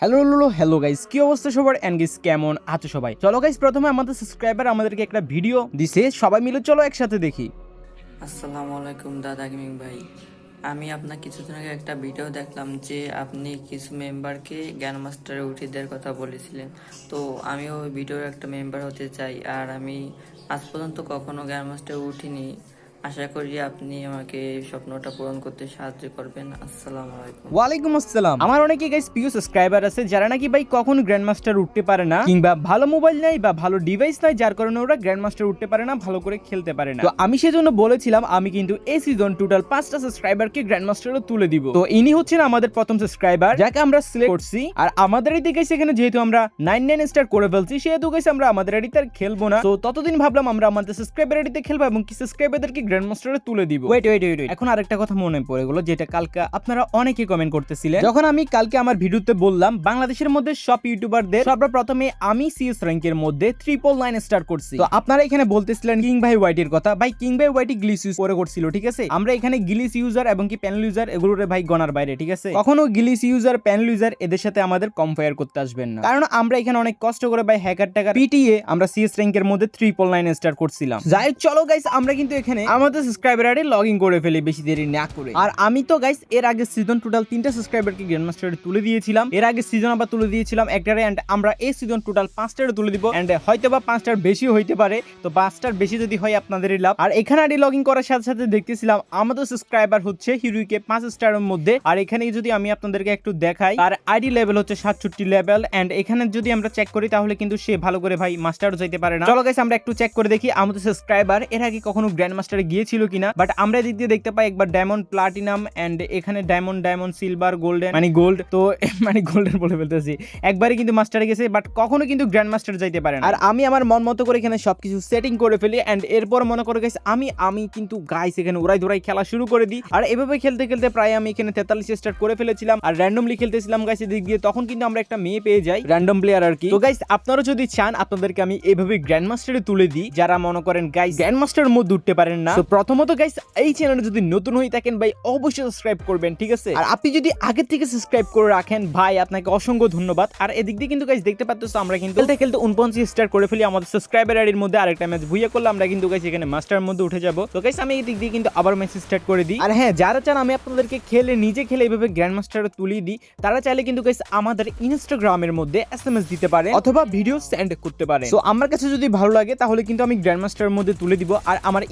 Hello hello hello guys কি অবস্থা সবার? গাইস কেমন আছো সবাই? চলো গাইস প্রথমে আমাদের সাবস্ক্রাইবার আমাদেরকে একটা ভিডিও দিছে। সবাই মিলে চলো একসাথে দেখি। আসসালামু আলাইকুম, দাদা গেমিং ভাই। আমি আপনার কিছুদিন আগে একটা ভিডিও দেখলাম যে আপনি কিছু মেম্বারকে জ্ঞান মাস্টারে উঠিয়ে দেওয়ার কথা বলেছিলেন। তো আমিও ওই ভিডিওর একটা মেম্বার হতে চাই। আর আমি আজ পর্যন্ত কখনো জ্ঞান মাস্টারে উঠিনি। আশা করি আপনি আমাকে স্বপ্নটা পূরণ করতে সাহায্য করবেন। আসসালামু আলাইকুম। ওয়ালাইকুম আসসালাম। আমার অনেকে গাইস প্রিয় সাবস্ক্রাইবার আছে যারা নাকি ভাই কখনো গ্র্যান্ড মাস্টার উঠতে পারে না কিংবা ভালো মোবাইল নাই বা ভালো ডিভাইস নাই যার কারণে ওরা গ্র্যান্ড মাস্টার উঠতে পারে না ভালো করে খেলতে পারে না। তো আমি সেজন্য বলেছিলাম আমি কিন্তু এই সিজন টোটাল পাঁচটা সাবস্ক্রাইবারকে গ্র্যান্ড মাস্টারও তুলে দিব। তো ইনি হচ্ছেন আমাদের প্রথম সাবস্ক্রাইবার যাকে আমরা সিলেক্ট করছি। আর আমাদের এদিকে সেখানে যেহেতু আমরা নাইন নাইন স্টার করে ফেলছি সেহেতু গাইস আমরা আমাদের এডিতে আর খেলব না। তো ততদিন ভাবলাম আমরা আমাদের সাবস্ক্রাইবার এডিতে খেলব এবং কি সাবস্ক্রাইবারদেরকে গ্র্যান্ড মাস্টারে তুলে দিব। ওয়েট ওয়েট ওয়েট এখন আরেকটা কথা মনে পড়ে গেলো যেটা কালকে আপনারা অনেকে কমেন্ট করতেছিলেন। যখন আমি কালকে আমার ভিডিওতে বললাম বাংলাদেশের মধ্যে সব ইউটিউবারদের সর্বপ্রথমে আমি সিএস র্যাঙ্কের মধ্যে ট্রিপল নাইন স্টার করছি। তো আপনারা এখানে বলতেছিলেন কিং ভাই হোয়াইটের কথা। ভাই কিং ভাই হোয়াইটি গ্লিস ইউজ করে করছিল ঠিক আছে? আমরা এখানে গিলিস ইউজার এবং কি প্যানেল ইউজার এগুলোর ভাই গনার বাইরে ঠিক আছে? কখনো গিলিস ইউজার প্যানেল ইউজার এদের সাথে আমাদের কম্পেয়ার করতে আসবেন না। কারণ আমরা এখানে অনেক কষ্ট করে ভাই হ্যাকার টাকা পিটিএ আমরা সিএস র্যাঙ্কের মধ্যে ট্রিপল নাইন স্টার করছিলাম। যাই চলো গাইস আমরা কিন্তু এখানে আমাদের সাবস্ক্রাইবার আইডি লগ ইন করে ফেলি, বেশি দেরি না করে। আর আমি তো গাইস এর আগে সিজন টোটাল তিনটা সাবস্ক্রাইবারকে গ্র্যান্ড মাস্টারে তুলে দিয়েছিলাম। এর আগে সিজন আবার তুলে দিয়েছিলাম একটারে এন্ড আমরা এই সিজন টোটাল পাঁচটারে তুলে দিব। এন্ড হয়তো বা পাঁচটার বেশি হইতে পারে, তো পাঁচটার বেশি যদি হয় আপনাদেরই লাভ। আর এখানে আইডি লগ ইন করার সাথে সাথে দেখতেছিলাম, আমাদের সাবস্ক্রাইবার হচ্ছে হিরুইকে পাঁচ স্টারের মধ্যে। আর এখানে যদি আমি আপনাদেরকে একটু দেখাই আর আইডি লেভেল হচ্ছে সাতষট্টি লেভেল এন্ড এখানে যদি আমরা চেক করি, তাহলে কিন্তু সে ভালো করে ভাই মাস্টারও যাইতে পারে না। চলো গাইস আমরা একটু চেক করে দেখি, আমাদের সাবস্ক্রাইবার এর আগে কখনো গ্র্যান্ড মাস্টারে গিয়েছিল কিনা বাট আমরা এদিক দিয়ে দেখতে পাই একবার ডায়মন্ড প্লাটিনাম এন্ড এখানে ডায়মন্ড ডায়মন্ড সিলভার গোল্ডেন মানে গোল্ড তো মানে গোল্ডেন বলে ফেলতেছি। একবারে কিন্তু মাস্টারে গেছে বাট কখনো কিন্তু গ্র্যান্ড মাস্টার যাইতে পারে আর আমি আমার মন মতো করে এখানে সবকিছু সেটিং করে ফেলি এন্ড এরপর মনে করে গেছে আমি আমি কিন্তু গাইস এখানে উড়াই ধরাই খেলা শুরু করে দিই। আর এভাবে খেলতে খেলতে প্রায় আমি এখানে তেতাল্লিশ স্টার্ট করে ফেলেছিলাম, আর র্যান্ডমলি খেলতেছিলাম গাইস এদিক দিয়ে, তখন কিন্তু আমরা একটা মেয়ে পেয়ে যাই র্যান্ডম প্লেয়ার আর কি। তো গাইস আপনারা যদি চান, আপনাদেরকে আমি এভাবে গ্র্যান্ড মাস্টারে তুলে দিই, যারা মনে করেন গাইস গ্র্যান্ড মাস্টারের মধ্যে উঠতে পারেন না তো প্রথমত গাইস এই চ্যানেলে যদি নতুন হয়ে থাকেন ভাই, অবশ্যই সাবস্ক্রাইব করবেন, ঠিক আছে? আর আপনি যদি আগে থেকে সাবস্ক্রাইব করে রাখেন, ভাই, আপনাকে অসংখ্য ধন্যবাদ। আর এদিক দিয়ে কিন্তু গাইস দেখতে পাচ্ছ আমরা কিন্তু খেলতে খেলতে উনপঞ্চাশ স্টার করে ফেলি আমাদের সাবস্ক্রাইবার আইডির মধ্যে। আরেকটা ম্যাচ ভুইয়া করলে আমরা কিন্তু গাইস এখানে মাস্টারের মধ্যে উঠে যাব। তো গাইস আমি এই দিক দিয়ে কিন্তু আবার ম্যাচ স্টার্ট করে দিই। আর হ্যাঁ যারা চান আমি আপনাদেরকে খেলে, নিজে খেলে এইভাবে গ্র্যান্ড মাস্টারে তুলিয়ে দিই, তারা চাইলে কিন্তু গাইস আমাদের ইনস্টাগ্রামের মধ্যে এসএমএস দিতে পারে অথবা ভিডিও সেন্ড করতে পারে তো আমার কাছে যদি ভালো লাগে, তাহলে কিন্তু আমি গ্র্যান্ড মাস্টারের মধ্যে তুলে দিব। আর আমার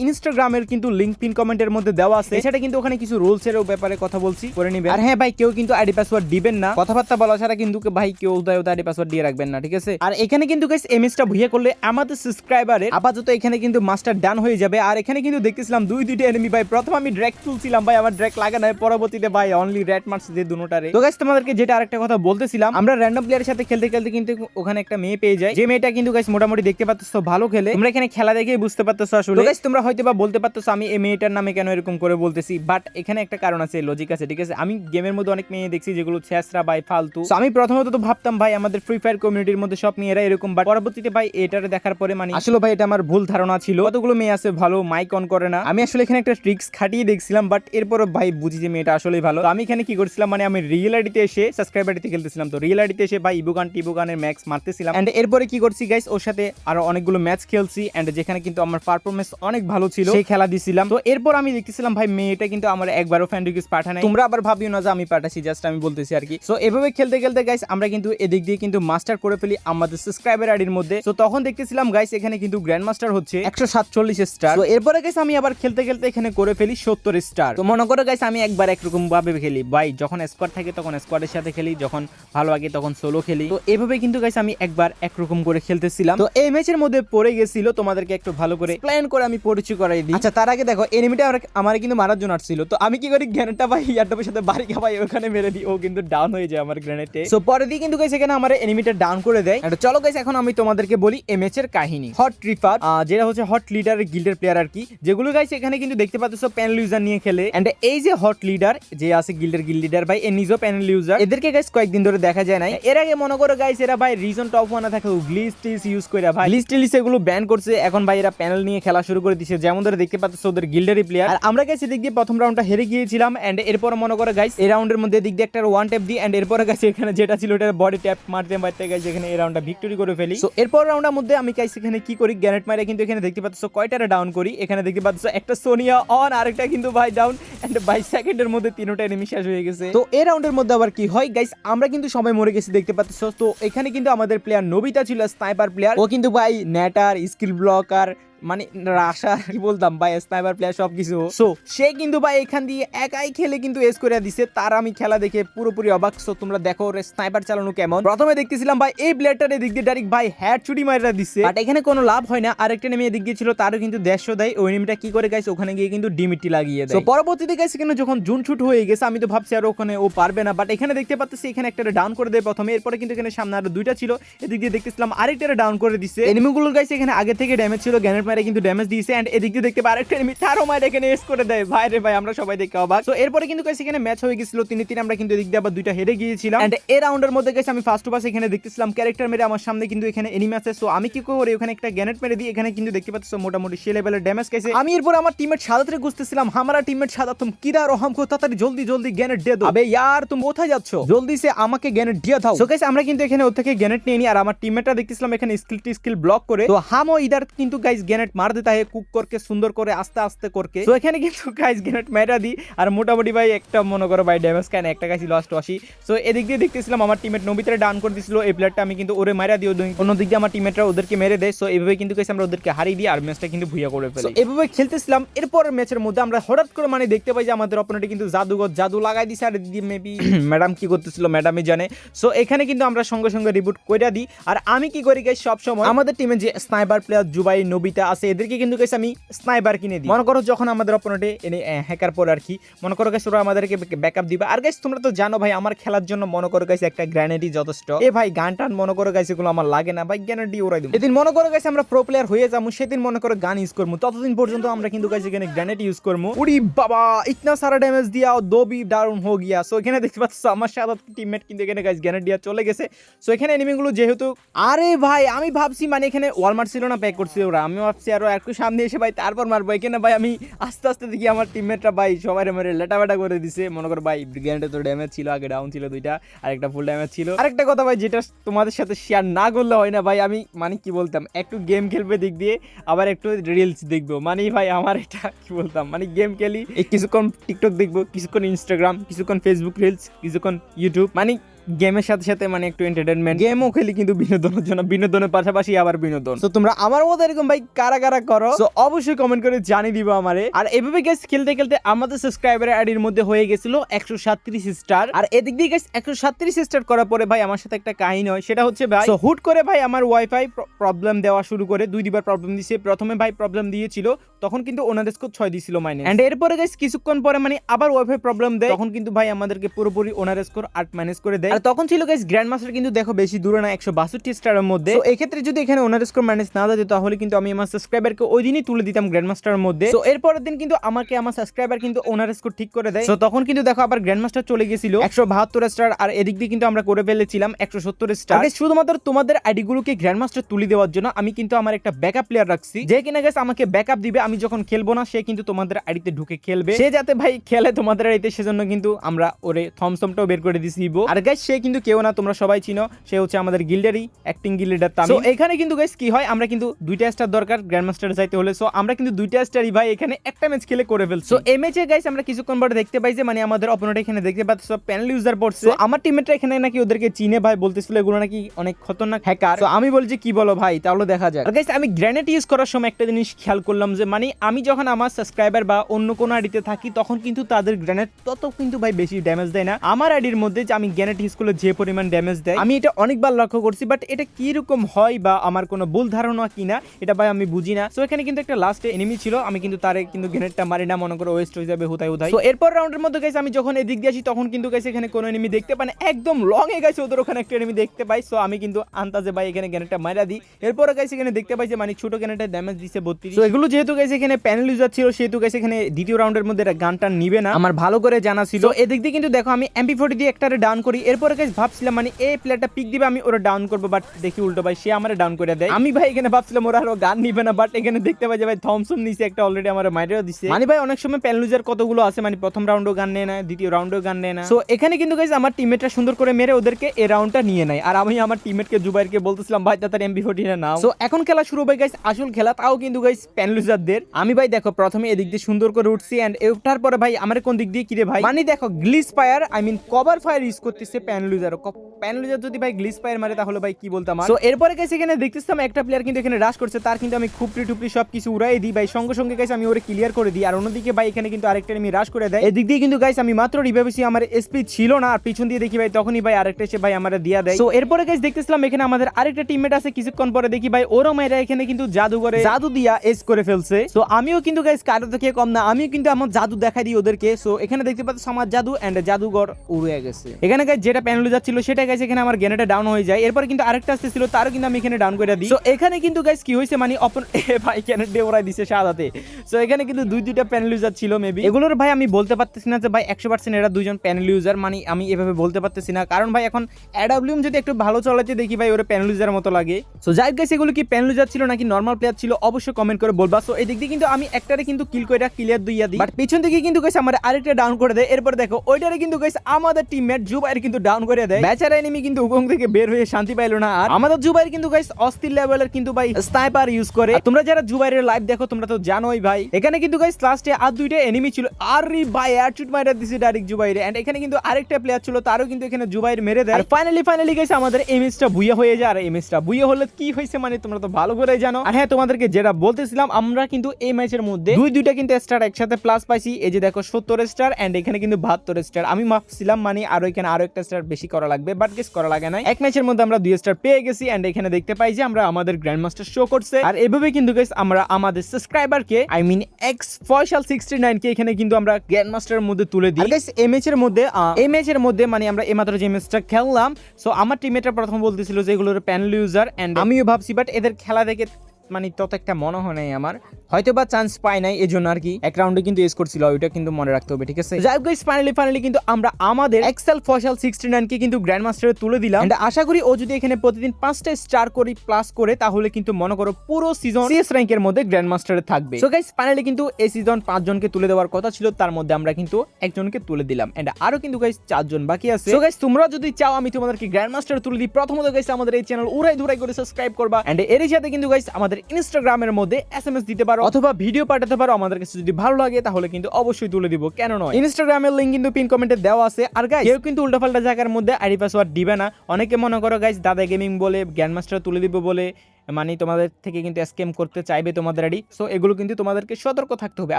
ইনস্টাগ্রামের কিন্তু লিংক পিন কমেন্টের মধ্যে দেওয়া আছে। এছাড়া কিন্তু ওখানে কিছু রুলস এর ব্যাপারে কথা বলছি, করে নিবেন। আর হ্যাঁ ভাই, কেউ কিন্তু আইডি পাসওয়ার্ড দিবেন না। কথাবার্তা বলা ছাড়া কিন্তু ভাই, কেউ উদয় উদয় আইডি পাসওয়ার্ড দিয়ে রাখবেন না, ঠিক আছে? আর এখানে কিন্তু গাইস এমএসটা ভুইয়া করলে আমাদের সাবস্ক্রাইবারের আপাতত এখানে কিন্তু মাস্টার ডান হয়ে যাবে। আর এখানে কিন্তু দেখতেছিলাম দুই, দুইটা এনিমি ভাই। প্রথম আমি ড্র্যাক তুলছিলাম ভাই, আমার ড্র্যাক লাগা নাই। পরবর্তীতে ভাই অনলি রেড মার্কস দিয়ে দুটোটারে। তো গাইস তোমাদেরকে যেটা আরেকটা কথা বলতেছিলাম, আমরা র্যান্ডম প্লেয়ারের সাথে খেলতে খেলতে কিন্তু ওখানে একটা মেয়ে পেয়ে যায় যে মেয়েটা কিন্তু গাইস মোটামুটি দেখতে পাচ্ছ, ভালো খেলে। তোমরা এখানে খেলা দেখেই বুঝতে পারতেছো আসলে। গাইস তোমরা হয়তো বা বলতে পারতেছো, আমি এই মেয়েটার নামে কেন এরকম করে বলতেছি? বাট এখানে একটা কারণ আছে লজিক আছে, ঠিক আছে? আমি গেমের মধ্যে অনেক মেয়ে দেখছি, যেগুলো ছেসরা ভাই ফালতু। আমি প্রথমত তো ভাবতাম, ভাই, আমাদের ফ্রি ফায়ার কমিউনিটির মধ্যে সব মেয়েরা এরকম বাট পরবর্তীতে, ভাই, এটারে দেখার পরে মানে আসলে, ভাই, এটা আমার ভুল ধারণা ছিল। কতগুলো মেয়ে আছে ভালো মাইক অন করে না। আমি আসলে এখানে একটা ট্রিক্স খাটিয়ে দেখছিলাম বাট এরপরও, ভাই, বুঝি যে মেয়েটা আসলেই ভালো। আমি এখানে কি করছিলাম মানে আমি রিয়েল আইডিতে এসে সাবস্ক্রাইবার আইডিতে খেলতেছিলাম। তো রিয়েল আইডিতে এসে, ভাই ইবুগান টিবুগানের ম্যাক্স মারতেছিলাম। এন্ড এরপরে কি করছি গাইস ওর সাথে আরও অনেকগুলো ম্যাচ খেলছি এন্ড যেখানে কিন্তু আমার পারফরমেন্স অনেক ভালো ছিল। খেলা দিছিলাম। তো এরপর আমি দেখতেছিলাম, ভাই, মেয়েটা কিন্তু আমার একবারও ফ্যান রিকোয়েস্ট পাঠায়। তোমরা আবার ভাবিও না যে আমি পাঠাচ্ছি জাস্ট আমি বলতেছি আর কি। সো এভাবে খেলতে খেলতে গাইস আমরা কিন্তু এদিক দিয়ে কিন্তু মাস্টার করে ফেলি আমাদের সাবস্ক্রাইবার আইডির মধ্যে। তো তখন দেখতেছিলাম গাইস এখানে কিন্তু গ্র্যান্ড মাস্টার হচ্ছে একশো সাতচল্লিশ স্টার তো এরপরে গাইস আমি আবার খেলতে খেলতে এখানে করে ফেলি সত্তর স্টার তো মনে করো গাইস আমি একবার একরকম ভাবে খেলি। ভাই, যখন স্কোয়াড থাকে, তখন স্কোয়াডের সাথে খেলি। যখন ভালো লাগে, তখন সোলো খেলি। তো এভাবে কিন্তু গাইস আমি একবার একরকম করে খেলতেছিলাম। তো এই ম্যাচের মধ্যে পড়ে গেছিল, তোমাদেরকে একটু ভালো করে প্ল্যান করে আমি পরিচয় করাই দিই। আচ্ছা তার আগে দেখো এনিমিটা আমার কিন্তু মারার জন্য আসছিল। তো আমি কি করি গ্রেনেডটা ভাই ইয়ারটাপের সাথে বাড়ি খাবাই ওখানে মেরে দিই। ও কিন্তু ডাউন হয়ে যায় আমার গ্রেনেডে সো পরে দিয়ে কিন্তু গাইস এখানে আমার এনিমিটা ডাউন করে দেয়। And চলো গাইস এখন আমি তোমাদেরকে বলি এই ম্যাচের কাহিনী। হট ট্রিপার যেটা হচ্ছে হট লিডার গিল্ডের প্লেয়ার আর কি। যেগুলো গাইস এখানে কিন্তু দেখতে পাচ্ছ প্যানেল ইউজার নিয়ে খেলে। এন্ড এই যে হট লিডার যে আছে গিল্ডের গিল্ড লিডার ভাই এর নিজেও প্যানেল ইউজার এদেরকে গাইস কয়েকদিন ধরে দেখা যায় নাই। এর আগে মনে করো গাইস এরা ভাই রিজন টপ ওয়ানে থাকে গ্লিস টিস ইউজ করে ভাই। গ্লিস টিস এগুলো ব্যান করছে। এখন ভাই, এরা প্যানেল নিয়ে খেলা শুরু করে দিছে। যেমন ধরে দেখতে পাচ্ছ ওদের গিল্ডারি প্লেয়ার আর আমরা গেছি দিক দিয়ে প্রথম রাউন্ডটা হেরে গিয়েছিলাম এন্ড এরপর মনে করে গাইস এই রাউন্ডের মধ্যে দিক দিয়ে একটা ওয়ান ট্যাপ দিই এন্ড এরপরে গেছে এখানে যেটা ছিল ওটা বডি ট্যাপ মারতে মারতে গেছে এখানে এই রাউন্ডটা ভিক্টরি করে ফেলি। সো এরপর রাউন্ডের মধ্যে আমি গাইস এখানে কি করি? গ্যানেট মারে কিন্তু এখানে দেখতে পাচ্ছ কয়টারে ডাউন করি? এখানে দেখতে পাচ্ছ একটা সোনিয়া অন আরেকটা কিন্তু ভাই ডাউন এন্ড বাই সেকেন্ডের মধ্যে তিনটা এনিমি শেষ হয়ে গেছে। তো এই রাউন্ডের মধ্যে আবার কি হয়? গাইস আমরা কিন্তু সবাই মরে গেছি দেখতে পাচ্ছ তো এখানে কিন্তু আমাদের প্লেয়ার নবিতা ছিল স্নাইপার প্লেয়ার ও কিন্তু ভাই নেটার স্কিল ব্লকার মানে রাশা কি বলতাম ভাই স্নাইপার প্লেয়ার সব কিছু সো সে কিন্তু ভাই এখান দিয়ে একাই খেলে কিন্তু এস করে দিছে। তার আমি খেলা দেখে পুরোপুরি অবাক। সো তোমরা দেখো স্নাইপার চালানো কেমন। প্রথমে দেখতেছিলাম ভাই এই প্লেয়ারটার এদিক দিয়ে ডাইরেক্ট ভাই হ্যাড চুরি মারা দিছে। বাট এখানে কোনো লাভ হয় না। আরেকটা নেমে এদিক দিয়ে ছিল তারও কিন্তু দেড়শো দেয়। ওই নেমটা কি করে গাইছে ওখানে গিয়ে কিন্তু ডিমিটি লাগিয়ে দেয়। পরবর্তীতে গাইছে কিন্তু যখন জুন শুট হয়ে গেছে আমি তো ভাবছি আর ওখানে ও পারবে না। বাট এখানে দেখতে পাচ্ছি এখানে একটা ডাউন করে দেয় প্রথমে। এরপরে কিন্তু এখানে সামনে আরও দুইটা ছিল। এদিক দিয়ে দেখতেছিলাম আরেকটা ডাউন করে দিছে। এনিমিগুলো গাইছে এখানে আগে থেকে ড্যামেজ ছিল। গ্যানেট মারে কিন্তু ড্যামেজ দিয়েছে এন্ড এদিক দিয়ে দেখতে পাই আরেকটা এনিমি তারও মারে এখানে এস করে দেয়। ভাই রে ভাই, আমরা সবাই দেখে অবাক। তো এরপরে কিন্তু গাইছে এখানে ম্যাচ হয়ে গেছিল, তিন তিন, আমরা কিন্তু এদিক দিয়ে আবার দুইটা হেরে গিয়েছিলাম। এন্ড এই রাউন্ডের মধ্যে গেছে আমি ফার্স্ট পাস এখানে দেখতেছিলাম ক্যারেক্টার মেরে আমার সামনে কিন্তু এখানে এনিমি আছে। সো আমি কি করি, ওখানে একটা গ্যানেট মেরে দিই, এখানে কিন্তু দেখতে পাচ্ছ মোটামুটি সে লেভেলের ড্যামেজ খাইছে। আমি এরপর আমার টিমমেট সাদাতে গুছতেছিলাম হামারা টিমমেট সাদা তুমি কিরা রহম কো, তাড়াতাড়ি জলদি জলদি গ্যানেট দে দো আবে ইয়ার, তুমি কোথায় যাচ্ছ? জলদি সে আমাকে গ্যানেট দিয়ে দাও। সো গাইস আমরা কিন্তু এখানে ওর থেকে গ্যানেট নিয়ে নি, আর আমার টিমমেটটা দেখতেছিলাম এখানে স্কিল টি স্কিল ব্লক করে। তো হামও ইদার কিন্তু গাইস গ্যানেট মার দিতা হে কুক করকে সুন্দর করে আস্তে আস্তে করকে। তো এখানে কিন্তু গাইস গ্যানেট মেরা দি। আর মোটামুটি ভাই একটা মনে করো ভাই ড্যামেজ কেন একটা গাইছি লস্ট আসি সো এদিক দিয়ে দেখতেছিলাম আমার টিমমেট নবিতারে ডাউন করে দিছিল এই প্লেয়ারটা আমি কিন্তু ওরে মারা দিও অন্য দিক দিয়ে আমার টিমমেটরা ওদেরকে মেরে দেয়। সো এইভাবে কিন্তু গাইস আমরা ওদেরকে হারিয়ে দিই আর ম্যাচটা কিন্তু ভুইয়া করে ফেলি। এভাবে খেলতেছিলাম। এরপরের ম্যাচের মধ্যে আমরা হঠাৎ করে মানে দেখতে পাই যে আমাদের অপোনেন্টে কিন্তু জাদুঘর জাদু লাগাই দিছে আর এদিকে মেবি ম্যাডাম কি করতেছিল ম্যাডামই জানে। সো এখানে কিন্তু আমরা সঙ্গে সঙ্গে রিবুট কইরা দিই। আর আমি কি করি গাইস সব সময় আমাদের টিমে যে স্নাইপার প্লেয়ার জুবাই নবিতা আছে, এদেরকে কিন্তু গাইস আমি স্নাইপার কিনে দিই। মনে করো যখন আমাদের অপোনেন্টে এনে হ্যাকার পরে আর কি, মনে করো গাইস ওরা আমাদেরকে ব্যাকআপ দিবে। আর গাইস তোমরা তো জানো ভাই, আমার খেলার জন্য মনে করো গাইস একটা গ্র্যানেডই যথেষ্ট। এ ভাই, গান টান মনে করো গাইস এগুলো আমার লাগে না, ভাই গ্র্যানেডই ওরাই দিব। এদিন মনে করো গাইস আমরা প্রো প্লেয়ার হয়ে যাব, সেদিন মনে করো গান ইউজ করব। ততদিন পর্যন্ত আমরা কিন্তু গাইস এখানে গ্র্যানেড ইউজ করব। উড়ি বাবা, ইতনা সারা ড্যামেজ দিয়া দো বি ডাউন হো গিয়া। সো এখানে দেখতে পাচ্ছ, আমার সাদা টিমমেট কিন্তু এখানে গাইস গ্র্যানেড দিয়া চলে গেছে। সো এখানে এনিমিগুলো যেহেতু, আরে ভাই, আমি ভাবছি মানে এখানে ওয়ালমার্ট ছিল না প্যাক করছিল ওরা। আমি ভাবছি আরও একটু সামনে এসে ভাই তারপর মারবো। এখানে ভাই আমি আস্তে আস্তে দেখি আমার টিমমেটরা ভাই সবাই মেরে লেটাবেটা করে দিছে। মনে করো ভাই ব্রিগেন্ডে তো ড্যামেজ ছিল, আগে ডাউন ছিল দুইটা আর একটা ফুল ড্যামেজ ছিল। আরেকটা কথা ভাই, যেটা তোমাদের সাথে শেয়ার না করলে হয় না ভাই, আমি মানে কি বলতাম, একটু গেম খেলবে দিক দিয়ে, আবার একটু রিলস দেখব। মানে ভাই আমার এটা কি বলতাম মানে গেম খেলি, এই কিছুক্ষণ টিকটক দেখব, কিছুক্ষণ ইনস্টাগ্রাম কিছুক্ষণ ফেসবুক রিলস কিছুক্ষণ ইউটিউব মানে গেমের সাথে সাথে মানে একটু এন্টারটেনমেন্ট গেমও খেলি কিন্তু বিনোদনের জন্য বিনোদনের পাশাপাশি আবার বিনোদন। তো তোমরা আমার মতো এরকম ভাই কারা কারা করো? তো অবশ্যই কমেন্ট করে জানিয়ে দিবা আমারে। আর এভাবে গেস খেলতে খেলতে আমাদের সাবস্ক্রাইবারের আইডির মধ্যে হয়ে গেছিল একশো সাতত্রিশ স্টার আর এদিক দিয়ে গেস একশো সাতত্রিশ স্টার করার পরে ভাই আমার সাথে একটা কাহিনী হয় সেটা হচ্ছে ভাই হুট করে ভাই আমার ওয়াইফাই প্রবলেম দেওয়া শুরু করে দুই দুবার প্রবলেম দিয়েছে প্রথমে ভাই প্রবলেম দিয়েছিল তখন কিন্তু ওনাদের স্কোর ছয় দিয়েছিল মাইনাস এন্ড এরপরে গাইস কিছুক্ষণ পরে মানে আবার ওয়াইফাই প্রবলেম দেয় তখন কিন্তু ভাই আমাদেরকে পুরোপুরি ওনার স্কোর আট মাইনাস করে দেয়। আর তখন ছিল গাইস গ্র্যান্ড মাস্টার কিন্তু দেখো বেশি দূরে না একশো বাষট্টি স্টারের মধ্যে। তো এক্ষেত্রে যদি এখানে ওনার স্কোর মাইনাস না দিত তাহলে কিন্তু আমি আমার সাবস্ক্রাইবারকে ওই দিনই তুলে দিতাম গ্র্যান্ড মাস্টারের মধ্যে। তো এরপরের দিন কিন্তু আমাকে আমার সাবস্ক্রাইবার কিন্তু ওনার স্কোর ঠিক করে দেয়। তো তখন কিন্তু দেখো আবার গ্র্যান্ড মাস্টার চলে গেছিল একশো বাহাত্তর স্টার আর এদিক দিয়ে কিন্তু আমরা করে ফেলেছিলাম একশো সত্তর স্টার শুধুমাত্র তোমাদের আইডি গুলোকে গ্র্যান্ড মাস্টার তুলে দেওয়ার জন্য আমি কিন্তু আমার একটা ব্যাকআপ প্লেয়ার রাখছি। যে কিনা গেছে আমাকে ব্যাকআপ দিবে আমি যখন খেলব না সে কিন্তু তোমাদের আইডিতে ঢুকে খেলবে। সে যাতে ভাই খেলে তোমাদের আইডিতে সেজন্য কিন্তু আমরা ওরে থমসমটাও বের করে দিছি আর গাইস সে কিন্তু কেউ না তোমরা সবাই চিনো। সে হচ্ছে আমাদের গিল্ডারই অ্যাক্টিং গিল্ডার তামিম। এখানে কিন্তু গাইস কি হয় আমরা কিন্তু দুইটা স্টার দরকার গ্র্যান্ড মাস্টার যাইতে হলে। সো আমরা কিন্তু দুইটা স্টারই ভাই এখানে একটা ম্যাচ খেলে করে ফেলছি। সো এই ম্যাচে গাইস আমরা কিছুক্ষণ পরে দেখতে পাই যে মানে আমাদের অপোনেন্ট এখানে দেখতে পাচ্ছ। প্যানেল ইউজার পড়ছে। আমার টিমমেটরা এখানে নাকি ওদেরকে চিনে ভাই বলতেছিল এগুলো নাকি অনেক খতরনাক হ্যাকার তো আমি বলছি কি বলো ভাই তাহলে দেখা যাক। গাইস আমি গ্র্যানেড ইউজ করার সময় একটা জিনিস খেয়াল করলাম যে মানে আমি যখন আমার সাবস্ক্রাইবার বা অন্য কোনো আইডিতে থাকি তখন কিন্তু তাদের গ্র্যানেড তত কিন্তু ভাই বেশি ড্যামেজ দেয় না। আমার আইডির মধ্যে যে আমি গ্র্যানেড ইউজ করলে যে পরিমাণ ড্যামেজ দেয়, আমি এটা অনেকবার লক্ষ্য করছি বাট এটা কি রকম হয় বা আমার কোনো ভুল ধারণা কিনা, এটা ভাই আমি বুঝি না। সো এখানে কিন্তু একটা লাস্টে এনিমি ছিল, আমি কিন্তু তারে কিন্তু গ্রেনেডটা মারি না, মনে করো ওয়েস্ট হয়ে যাবে হুতাই হুতাই তো এরপর রাউন্ডের মধ্যে গেছে আমি যখন এদিক দিয়ে আসি, তখন কিন্তু গেছে এখানে কোনো এনিমি দেখতে পাই না। একদম লং এ গেছে ওদের ওখানে একটা এনিমি দেখতে পাই। সো আমি কিন্তু আন্তাজে ভাই এখানে গ্রেনেডটা মারা দিই। এরপরে গেছে এখানে দেখতে পাই যে মানে ছোট গ্রেনেডটা ড্যামেজ দিছে বত্রিশ। তো এগুলো যেহেতু গেছে এখানে প্যানেল ইউজার ছিল, সেহেতু গেছে এখানে দ্বিতীয় রাউন্ডের মধ্যে গানটা নিবে না। আমার ভালো করে জানা ছিল। এদিক দিয়ে কিন্তু দেখো, আমি এমপি ফোর্টি দিয়ে একটা ডাউন করি। এরপর এরপরে গাইস ভাবছিলাম মানে এই প্লেয়ারটা পিক দিবে আমি ওরা ডাউন করব বাট দেখি উল্টো ভাই সে আমার ডাউন করে দেয়। আমি ভাই এখানে ভাবছিলাম ওরা আরও গান নিবে না বাট এখানে দেখতে পাই যে ভাই থমসন নিচে একটা অলরেডি আমার মাইরেও দিছে। মানে ভাই অনেক সময় প্যান লুজার কতগুলো আছে মানে প্রথম রাউন্ডও গান নেয় না দ্বিতীয় রাউন্ডও গান নেয় না। সো এখানে কিন্তু গাইস আমার টিমমেটটা সুন্দর করে মেরে ওদেরকে এই রাউন্ডটা নিয়ে নেয়। আর আমি আমার টিমমেটকে জুবাইরকে বলতেছিলাম ভাই তাড়াতাড়ি এমবি ফোর্টি নাও। সো এখন খেলা শুরু হবে গাইস আসল খেলা তাও কিন্তু গাইস প্যান লুজারদের আমি ভাই দেখো প্রথমে এদিক দিয়ে সুন্দর করে উঠছি এন্ড ওঠার পরে ভাই আমার কোন দিক দিয়ে কিরে ভাই? মানে দেখো গ্লিস fire I mean cover fire use করতেছে প্যান লুজার প্যান লুজার যদি ভাই গ্লিস ফায়ার মারে তাহলে ভাই কি বলতাম সো এরপরে গাইস এখানে দেখতেছিলাম একটা প্লেয়ার কিন্তু এখানে রাশ করছে তার কিন্তু আমি খুপড়ি টুপড়ি সব কিছু উড়াই দিই। ভাই সঙ্গে সঙ্গে গাইস আমি ওরে ক্লিয়ার করে দিই। আর অন্যদিকে ভাই এখানে কিন্তু আরেকটা আমি রাশ করে দেয়। এদিক দিয়ে কিন্তু গাইস আমি মাত্র রিভাইভেছি আমার এসপি ছিল না। আর পিছন দিয়ে দেখি ভাই তখনই ভাই আরেকটা এসে ভাই আমার দিয়া দেয়। সো এরপরে গাইস দেখতেছিলাম এখানে আমাদের আরেকটা টিমমেট আছে কিছুক্ষণ পরে দেখি ভাই ওরও মেয়েরা এখানে কিন্তু জাদু করে জাদু দিয়া এস করে ফেলছে। সো আমিও কিন্তু গাইস কারও থেকে কম না আমিও কিন্তু আমার জাদু দেখাই দিই ওদেরকে। সো এখানে দেখতে পাচ্ছ আমার জাদু এন্ড জাদুঘর উড়ে গেছে। এখানে গাইস যেটা প্যানেল যাচ্ছিল সেটা গাইস এখানে আমার গ্যানেটা ডাউন হয়ে যায়। এরপর কিন্তু আরেকটা আসতেছিল তারও কিন্তু আমি এখানে ডাউন করে দিই। সো এখানে কিন্তু গাইস কি হয়েছে মানে অপন ভাই গ্যানেট ওরাই দিছে সাদাতে? সো এখানে কিন্তু দুই দুইটা প্যানেল ইউজার ছিল মেবি এগুলোর ভাই, আমি বলতে পারতেছি না যে ভাই, একশো পার্সেন্ট এরা দুজন প্যানেল ইউজার মানে আমি এভাবে বলতে পারতেছি না। কারণ ভাই, এখন অ্যাডাব্লিউম যদি একটু ভালো চলাতে দেখি ভাই, ওরা প্যানেল ইউজার মতো লাগে। সো যাই গাইস এগুলো কি প্যানেল ইউজার ছিল নাকি নর্মাল প্লেয়ার ছিল, অবশ্যই কমেন্ট করে বলবা। সো এই দিক দিয়ে কিন্তু আমি একটারে কিন্তু কিল করে ক্লিয়ার দুইয়া দিই। বাট পিছন থেকে কিন্তু গাইস আমার আরেকটা ডাউন করে দেয়। এরপর দেখো, ওইটারে কিন্তু গাইস আমাদের টিমমেট জুবাইর কিন্তু ডাউন করে দেয়। বেচারা এনিমি কিন্তু উগং থেকে বের হয়ে শান্তি পাইলো না। আর আমাদের জুবাইর কিন্তু গাইস অস্থির লেভেলের কিন্তু ভাই স্নাইপার ইউজ করে। তোমরা যারা জুবাইরের লাইভ দেখো, তোমরা তো জানোই ভাই। এখানে কিন্তু গাইস লাস্টে আর দুইটা এনিমি ছিল। আর রে ভাই এয়ারচুট মাইরা দিছে ডাইরেক্ট জুবাইরে। এন্ড এখানে কিন্তু আরেকটা প্লেয়ার ছিল, তারও কিন্তু এখানে জুবাইর মেরে দেয়। আর ফাইনালি ফাইনালি গাইস আমাদের এমএসটা বুইয়া হয়ে যায়। আর এমএসটা বুইয়া হলে কি হয়েছে মানে তোমরা তো ভালো করে জানো। আর হ্যাঁ তোমাদেরকে যেটা বলতেছিলাম, আমরা কিন্তু এই ম্যাচের মধ্যে দুই, দুইটা কিন্তু স্টার একসাথে প্লাস পাইছি। এই যে দেখো, সত্তর স্টার এন্ড এখানে কিন্তু বাহাত্তর স্টার আমি ভাবছিলাম মানে আরও এখানে আরও একটা স্টার বেশি করা লাগবে। বাট গেস করা লাগে না এক ম্যাচের মধ্যে আমরা দুই স্টার পেয়ে গেছি এন্ড এখানে দেখতে পাই যে আমরা আমাদের গ্র্যান্ড মাস্টার শো করছে। আর এভাবে কিন্তু গাইস আমরা আমাদের সাবস্ক্রাইবারকে I mean X Faisal sixty nine কে এখানে কিন্তু আমরা গ্র্যান্ড মাস্টারের মধ্যে তুলে দিই। গাইস এই ম্যাচের মধ্যে এই ম্যাচের মধ্যে মানে আমরা এইমাত্র যে ম্যাচটা খেললাম সো আমার টিমেটা প্রথম বলতেছিল যে এগুলোর প্যানেল ইউজার এন্ড আমিও ভাবছি বাট এদের খেলা দেখে মানে তত একটা মনে হয় নাই আমার। হয়তো বা চান্স পাই নাই এই জন্য আর কি। এক রাউন্ডে কিন্তু এস করছিল ওইটা কিন্তু মনে রাখতে হবে, ঠিক আছে? যাই হোক ফাইনালি ফাইনালি কিন্তু আমরা আমাদের এক্সেল ফয়সাল সিক্সটি নাইন কে কিন্তু গ্র্যান্ড মাস্টারে তুলে দিলাম। And আশা করি ও যদি এখানে প্রতিদিন পাঁচটা স্টার করে প্লাস করে, তাহলে কিন্তু মনে করো পুরো সিজন সিএস র্যাঙ্কের মধ্যে গ্র্যান্ড মাস্টারে থাকবে। সো গাইস ফাইনালি কিন্তু এই সিজন পাঁচজনকে তুলে দেওয়ার কথা ছিল, তার মধ্যে আমরা কিন্তু একজনকে তুলে দিলাম। এন্ড আরও কিন্তু গাইস চারজন বাকি আছে। সো গাইস তোমরা যদি চাও, আমি তোমাদেরকে গ্র্যান্ড মাস্টার তুলে দিই। প্রথমত গাইস আমাদের এই চ্যানেল উড়াই ধুরাই করে সাবস্ক্রাইব করবা। এন্ড এর সাথে কিন্তু গাইস আমাদের ইনস্টাগ্রামের মধ্যে এস এম এস দিতে পারো, অথবা ভিডিও পাঠাতে পারো। আমাদের কাছে যদি ভালো লাগে, তাহলে কিন্তু অবশ্যই তুলে দিব। কেন নয়? ইনস্টাগ্রামের লিঙ্ক কিন্তু পিন কমেন্টে দেওয়া আছে। আর গাইজ কেউ কিন্তু উল্টাপাল্টা জায়গার মধ্যে আইডি পাসওয়ার্ড দিবে না। অনেকে মনে করো গাইজ দাদা গেমিং বলে গ্র্যান্ড মাস্টার তুলে দিব বলে মানে তোমাদের থেকে কিন্তু স্ক্যাম করতে চাইবে তোমাদের আইডি সো এগুলো কিন্তু তোমাদেরকে সতর্ক থাকতে হবে।